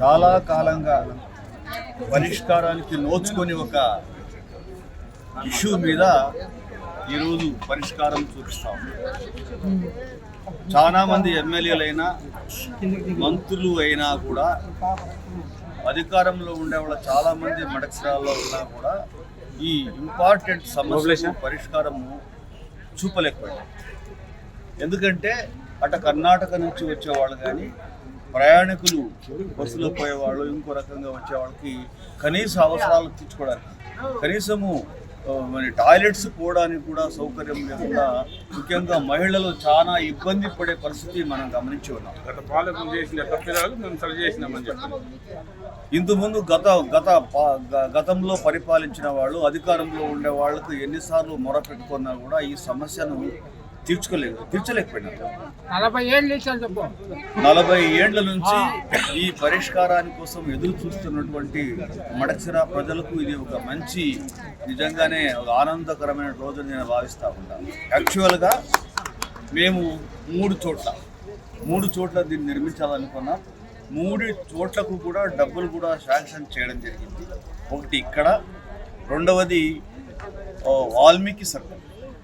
చాలా కాలంగా పరిష్కారానికి నోచుకొని ఒక ఇష్యూ మీద ఈరోజు పరిష్కారం చూపిస్తాం. చాలా మంది ఎమ్మెల్యేలైనా మంత్రులు అయినా కూడా అధికారంలో ఉండే వాళ్ళ చాలా మంది మడక్సిరాల్లో ఉన్నా కూడా ఈ ఇంపార్టెంట్ సమస్య పరిష్కారము చూపలేకపోయాడు ఎందుకంటే అటు కర్ణాటక నుంచి వచ్చేవాళ్ళు కానీ ప్రయాణికులు బస్సులో పోయేవాళ్ళు ఇంకో రకంగా వచ్చే వాళ్ళకి కనీస అవసరాలు తీర్చుకోవడానికి. కనీసము మరి టాయిలెట్స్ పోవడానికి కూడా సౌకర్యం లేకుండా ముఖ్యంగా మహిళలు చాలా ఇబ్బంది పడే పరిస్థితి మనం గమనించి ఉన్నాం. గత పాలకులు చేసిన తప్పిదాలు మేము సరి చేసినామని చెప్పి ఇంతకుముందు గత గత గతంలో పరిపాలించిన వాళ్ళు అధికారంలో ఉండే వాళ్ళకు ఎన్నిసార్లు మొర పెట్టుకున్నా కూడా ఈ సమస్యను తీర్చుకోలేదు తీర్చలేకపోయినారు నలభై ఏళ్ళు ఇచ్చాను చెప్పు. నలభై ఏండ్ల నుంచి ఈ పరిష్కారాని కోసం ఎదురు చూస్తున్నటువంటి మడక్సిరా ప్రజలకు ఇది ఒక మంచి నిజంగానే ఒక ఆనందకరమైన రోజు నేను భావిస్తా ఉంటాను యాక్చువల్గా మేము మూడు చోట్ల మూడు చోట్ల దీన్ని నిర్మించాలనుకున్నాం మూడు చోట్లకు కూడా డబ్బులు కూడా శాంక్షన్ చేయడం జరిగింది. ఒకటి ఇక్కడ రెండవది వాల్మీకి సర్కిల్.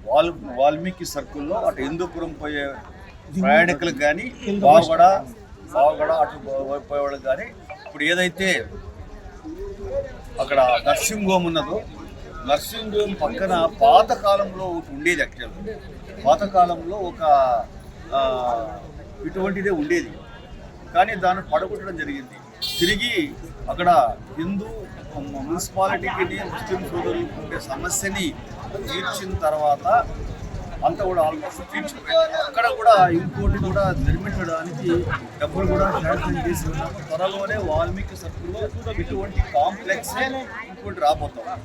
వాల్ వాల్మీకి సర్కిల్లో అటు హిందూపురం పోయే ప్రయాణికులకు కానీ బావగడ బావగడ అటు పో- పోయేవాళ్ళకి కానీ ఇప్పుడు ఏదైతే అక్కడ నర్సింగ్ హోమ్ ఉన్నదో నర్సింగ్ హోమ్ పక్కన పాత కాలంలో ఒకటి ఉండేది యాక్చువల్ పాత కాలంలో ఒక ఇటువంటిదే ఉండేది. కానీ దాన్ని పడగొట్టడం జరిగింది. తిరిగి అక్కడ హిందూ మున్సిపాలిటీకి ముస్లిం సోదరులకు ఉండే సమస్యని తీర్చిన తర్వాత అంతా కూడా ఆల్మోస్ట్ తీర్చిపోయింది. అక్కడ కూడా ఇంకోటి కూడా నిర్మించడానికి డబ్బులు కూడా శాంక్షన్ చేసి ఉన్నాము త్వరలోనే వాల్మీకి సర్కిల్లో ఇటువంటి కాంప్లెక్స్ ఇంకోటి రాబోతాం